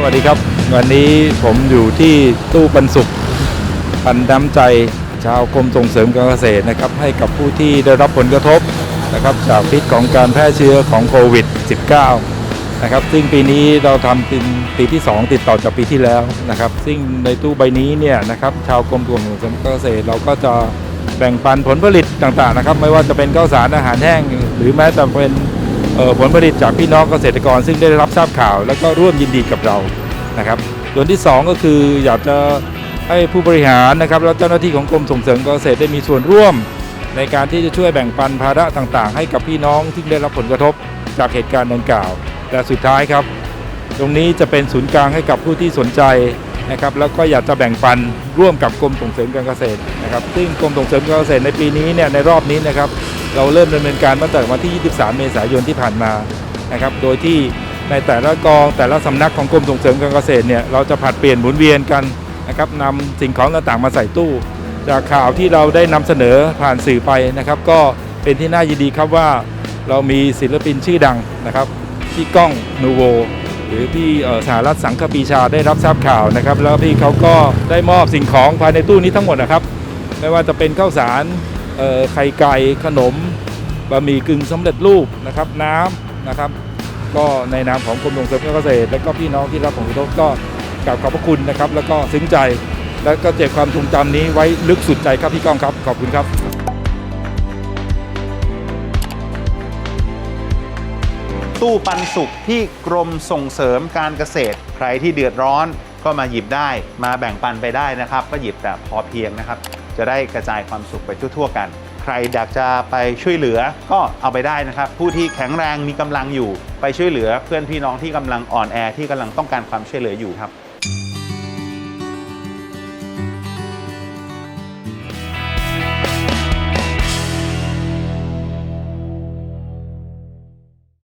สวัสดีครับ วันนี้ผมอยู่ที่ตู้ปันสุขปันน้ำใจชาวกรมส่งเสริมการเกษตรนะครับ ให้กับผู้ที่ได้รับผลกระทบนะครับ จากพิษของการแพร่เชื้อของโควิด -19 นะครับ ซึ่งปีนี้เราทำเป็นปีที่ 2 ติดต่อจากปีที่แล้วนะครับ ซึ่งในตู้ใบนี้เนี่ยนะครับ ชาวกรมส่งเสริมการเกษตรเราก็จะแบ่งปันผลผลิตต่างๆนะครับ ไม่ว่าจะเป็นข้าวสารอาหารแห้ง หรือแม้แต่เป็น ผลผลิตจากพี่น้องเกษตรกรซึ่งได้รับทราบข่าว แล้วก็ร่วมยินดีกับเรานะครับส่วนที่ 2 ก็คืออยากจะให้ผู้บริหารนะครับและเจ้าหน้าที่ของกรมส่งเสริมเกษตรได้มีส่วนร่วม ในการที่จะช่วยแบ่งปันภาระต่างๆ ให้กับพี่น้องที่ได้รับผลกระทบจากเหตุการณ์ดังกล่าว และสุดท้ายครับ ตรงนี้จะเป็นศูนย์กลางให้กับผู้ที่สนใจนะครับแล้วก็อยากจะแบ่งปันร่วมกับกรมส่งเสริมการเกษตรนะครับซึ่งกรมส่งเสริมการเกษตรในปีนี้เนี่ยในรอบนี้นะครับ เราเริ่มดำเนินการมาตั้งแต่วันที่ 23 เมษายนที่ผ่านมานะครับ โดยที่ในแต่ละกองแต่ละสำนักของกรมส่งเสริมการเกษตรเนี่ยเราจะผัดเปลี่ยนหมุนเวียนกันนะครับนำสิ่งของต่างๆมาใส่ตู้ จากข่าวที่เราได้นำเสนอผ่านสื่อไปนะครับ ก็เป็นที่น่ายินดีครับว่าเรามีศิลปินชื่อดังนะครับพี่ก้องนูโวหรือพี่สหรัฐสังคปีชาได้รับทราบข่าวนะครับ แล้วพี่เขาก็ได้มอบสิ่งของภายในตู้นี้ทั้งหมดนะครับ ไม่ว่าจะเป็นข้าวสาร ไข่ไก่ขนมบะหมี่กึ่งสำเร็จรูปนะครับน้ำนะครับ ก็ในนามของกรมส่งเสริมการเกษตร และก็พี่น้องที่รับผลกระทบก็กราบขอบพระคุณนะครับ แล้วก็ซึ้งใจแล้วก็เก็บความทรงจำนี้ไว้ลึกสุดใจครับพี่ก้องครับ ขอบคุณครับตู้ปันสุขที่กรมส่งเสริมการเกษตร ใครที่เดือดร้อน ก็มาหยิบได้มาแบ่งปันไปได้นะครับ ก็หยิบแต่พอเพียงนะครับ จะได้กระจายความสุขไปทั่วๆกัน ใครอยากจะไปช่วยเหลือก็เอาไปได้นะครับ ผู้ที่แข็งแรงมีกำลังอยู่ ไปช่วยเหลือเพื่อนพี่น้องที่กำลังอ่อนแอที่กำลังต้องการความช่วยเหลืออยู่ครับ